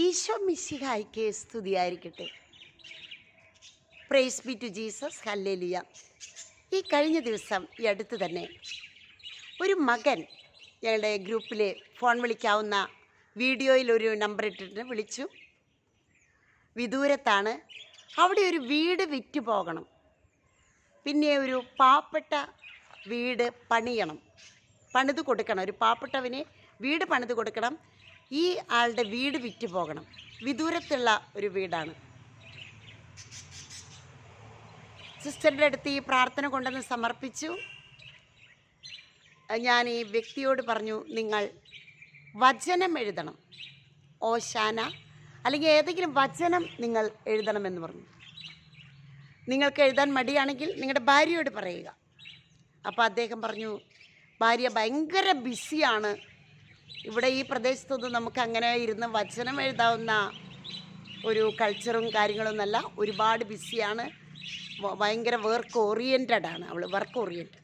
ഈശോ മിശിഹായ്ക്ക് സ്തുതിയായിരിക്കട്ടെ. Praise be to Jesus hallelujah ഈ കഴിഞ്ഞ ദിവസം ഈ അടുത്ത് തന്നെ ഒരു മകൻ ഞങ്ങളുടെ ഗ്രൂപ്പിൽ ഫോൺ വിളിക്കാവുന്ന വീഡിയോയിൽ ഒരു നമ്പർ ഇട്ടിട്ട് വിളിച്ചു. വിദൂരത്താണ്. അവിടെ ഒരു വീട് വിറ്റ് പോകണം. പിന്നെ ഒരു പാവപ്പെട്ട വീട് പണിയണം. പണിത് കൊടുക്കണം. ഒരു പാവപ്പെട്ടവന് വീട് പണിത് കൊടുക്കണം. ഈ ആളുടെ വീട് വിറ്റ് പോകണം. വിദൂരത്തുള്ള ഒരു വീടാണ്. സിസ്റ്ററിന്റെ അടുത്ത് ഈ പ്രാർത്ഥന കൊണ്ടുവന്ന് സമർപ്പിച്ചു. ഞാൻ ഈ വ്യക്തിയോട് പറഞ്ഞു നിങ്ങൾ വചനം എഴുതണം. ഓശാന അല്ലെങ്കിൽ ഏതെങ്കിലും വചനം നിങ്ങൾ എഴുതണമെന്ന് പറഞ്ഞു. നിങ്ങൾക്ക് എഴുതാൻ മടിയാണെങ്കിൽ നിങ്ങളുടെ ഭാര്യയോട് പറയുക. അപ്പോൾ അദ്ദേഹം പറഞ്ഞു ഭാര്യ ഭയങ്കര ബിസിയാണ്. ഇവിടെ ഈ പ്രദേശത്തൊന്നും നമുക്ക് അങ്ങനെ ഇരുന്ന് വചനം എഴുതാവുന്ന ഒരു കൾച്ചറും കാര്യങ്ങളൊന്നുമല്ല ഒരുപാട് ബിസിയാണ് ഭയങ്കര വർക്ക് ഓറിയന്റഡ് ആണ് അവൾ വർക്ക് ഓറിയന്റഡ്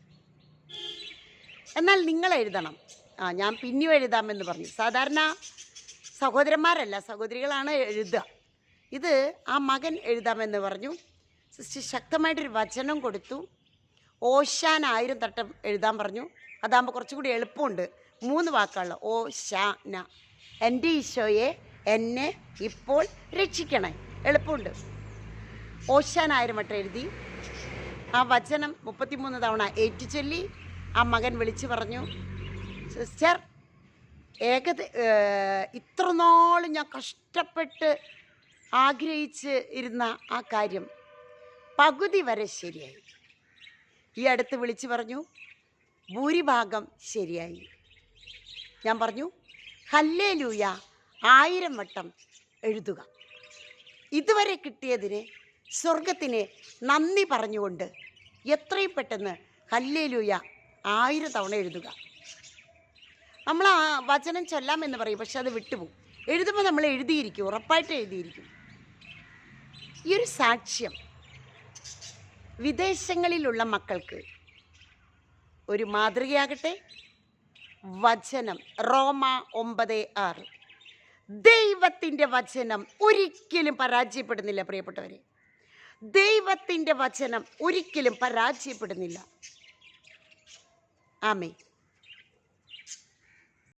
എന്നാൽ നിങ്ങൾ എഴുതണം. ആ ഞാൻ പിന്നെയും എഴുതാമെന്ന് പറഞ്ഞു. സാധാരണ സഹോദരന്മാരല്ല സഹോദരികളാണ് എഴുതുക. ഇത് ആ മകൻ എഴുതാമെന്ന് പറഞ്ഞു. സിസ്റ്റർ ശക്തമായിട്ടൊരു വചനം കൊടുത്തു. ഓശാൻ ആയിരം തട്ടം എഴുതാൻ പറഞ്ഞു. അതാകുമ്പോൾ കുറച്ചും കൂടി എളുപ്പമുണ്ട്. മൂന്ന് വാക്കുള്ള ഓ ന. എന്റെ ഈശോയെ എന്നെ ഇപ്പോൾ രക്ഷിക്കണേ. എളുപ്പമുണ്ട്. ഓശാനായിരം വട്ടം എഴുതി. ആ വചനം മുപ്പത്തിമൂന്ന് തവണ ഏറ്റുചൊല്ലി. ആ മകൻ വിളിച്ചു പറഞ്ഞു സിസ്റ്റർ ഏഹ് ഇത്ര നാളും ഞാൻ കഷ്ടപ്പെട്ട് ആഗ്രഹിച്ച് ഇരുന്ന ആ കാര്യം പകുതി വരെ ശരിയായി. ഈ അടുത്ത് വിളിച്ചു പറഞ്ഞു ഭൂരിഭാഗം ശരിയായി. ഞാൻ പറഞ്ഞു ഹല്ലേ ലൂയ ആയിരം വട്ടം എഴുതുക. ഇതുവരെ കിട്ടിയതിന് സ്വർഗത്തിന് നന്ദി പറഞ്ഞുകൊണ്ട് എത്രയും പെട്ടെന്ന് ഹല്ലേ ലൂയ ആയിരം തവണ എഴുതുക. നമ്മൾ ആ വചനം ചൊല്ലാമെന്ന് പറയും പക്ഷെ അത് വിട്ടുപോകും. എഴുതുമ്പോൾ നമ്മൾ എഴുതിയിരിക്കും ഉറപ്പായിട്ട് എഴുതിയിരിക്കും. ഈ ഒരു സാക്ഷ്യം വിദേശങ്ങളിലുള്ള മക്കൾക്ക് ഒരു മാതൃകയാകട്ടെ വചനം. റോമ ഒമ്പത് ആറ്. ദൈവത്തിന്റെ വചനം ഒരിക്കലും പരാജയപ്പെടുന്നില്ല പ്രിയപ്പെട്ടവരെ. ദൈവത്തിന്റെ വചനം ഒരിക്കലും പരാജയപ്പെടുന്നില്ല. ആമേ